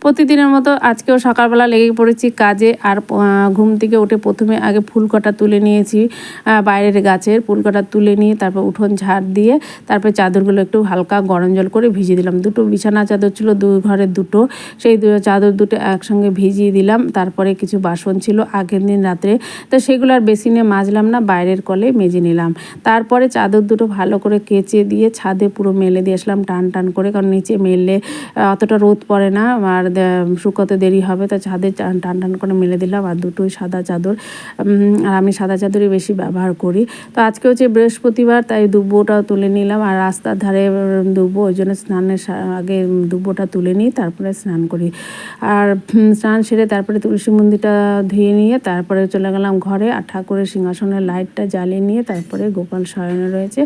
প্রতিদিনের মতো আজকেও সকালবেলা লেগে পড়েছি কাজে আর ঘুম থেকে উঠে প্রথমে আগে ফুল কটা তুলে নিয়েছি বাইরের গাছের ফুল কটা তুলে নিয়ে তারপর উঠোন ঝাড় দিয়ে তারপর চাদরগুলো একটু হালকা গরম জল করে ভিজিয়ে দিলাম। দুটো বিছানা চাদর ছিল, দুই ঘরের দুটো, সেই দু- চাদর দুটো একসঙ্গে ভিজিয়ে দিলাম। তারপরে কিছু বাসন ছিল আগের দিন রাত্রে, তো সেগুলো আর বেসিনে মাজলাম না, বাইরের কলে মেজে নিলাম। তারপরে চাদর দুটো ভালো করে কেচে দিয়ে ছাদে পুরো মেলে দিয়ে আসলাম, টান টান করে, কারণ নিচে মেললে অতটা রোদ পড়ে না, আর দে- শুকোতে দেরি হবে, তা ছাদে টান টান করে মেলে দিলাম, আর দুটোই সাদা চাদর। আর আমি সাদা চাদরই বেশি ব্যবহার করি। তো আজকে হচ্ছে বৃহস্পতিবার, তাই দুব্বোটাও তুলে নিলাম, আর রাস্তার ধারে দুব্বো, ওই জন্য স্নানের আগে দুব্বোটা তুলে নিই, তারপরে স্নান করি। আর স্নান সেরে তারপরে তুলসী মন্দিরটা ধুয়ে নিয়ে, তারপরে চলে গেলাম ঘরে, আর ঠাকুরের সিংহাসনের লাইটটা জ্বালিয়ে নিয়ে, তারপরে গোপাল শয়নে রয়েছে।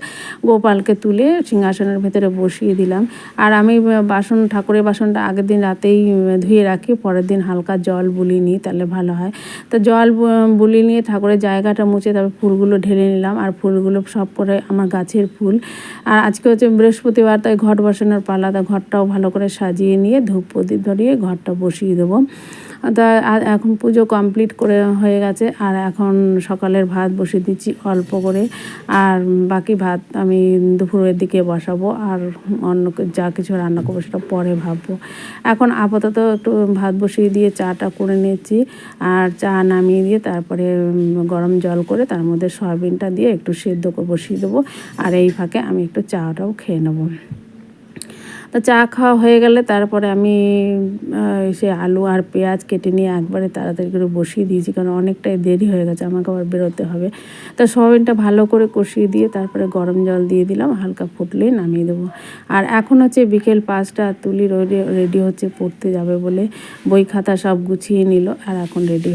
গোপালকে তুলে সিংহাসনের ভেতরে বসিয়ে দিলাম। আর আমি বাসন, ঠাকুরের বাসনটা আগের দিন রাতেই ধুয়ে রাখি, পরের দিন হালকা জল বুলি নিই, তাহলে ভালো হয়। তো জল বুলি নিয়ে ঠাকুরের জায়গাটা মুছে তারপর ফুলগুলো ঢেলে নিলাম, আর ফুলগুলো সব করে আমার গাছের ফুল। আর আজকে হচ্ছে বৃহস্পতিবার, তাই ঘট বসানোর পালা, তা ঘরটাও ভালো করে সাজিয়ে নিয়ে ধূপ প্রদীপ ধরিয়ে ঘরটা বসিয়ে দেবো। তা এখন পুজো কমপ্লিট করে হয়ে গেছে। আর এখন সকালের ভাত বসিয়ে দিচ্ছি অল্প করে। আর বাকি ভাত আমি দুপুরের দিকে বসাবো। আর অন্য যা কিছু রান্না করব সেটা পরে ভাববো। এখন আপাতত একটু ভাত বসিয়ে দিয়ে চাটা করে নিয়েছি আর চা নামিয়ে দিয়ে তারপরে গরম জল করে তার মধ্যে সয়াবিনটা দিয়ে একটু সেদ্ধ করে বসিয়ে দেবো। আর এই ফাঁকে আমি একটু চাটাও খেয়ে নেব। তো চা খাওয়া হয়ে গেলে তারপরে আমি সে আলু আর পেঁয়াজ কেটে নিয়ে একবারে তাড়াতাড়ি করে বসিয়ে দিয়েছি, কারণ অনেকটাই দেরি হয়ে গেছে, আমাকে আবার বেরোতে হবে। তা সয়াবিনটা ভালো করে কষিয়ে দিয়ে তারপরে গরম জল দিয়ে দিলাম, হালকা ফুটলেই নামিয়ে দেবো। আর এখন হচ্ছে বিকেল পাঁচটা, তুলি রেডি হচ্ছে, পড়তে যাবে বলে বই খাতা সব গুছিয়ে নিল, আর এখন রেডি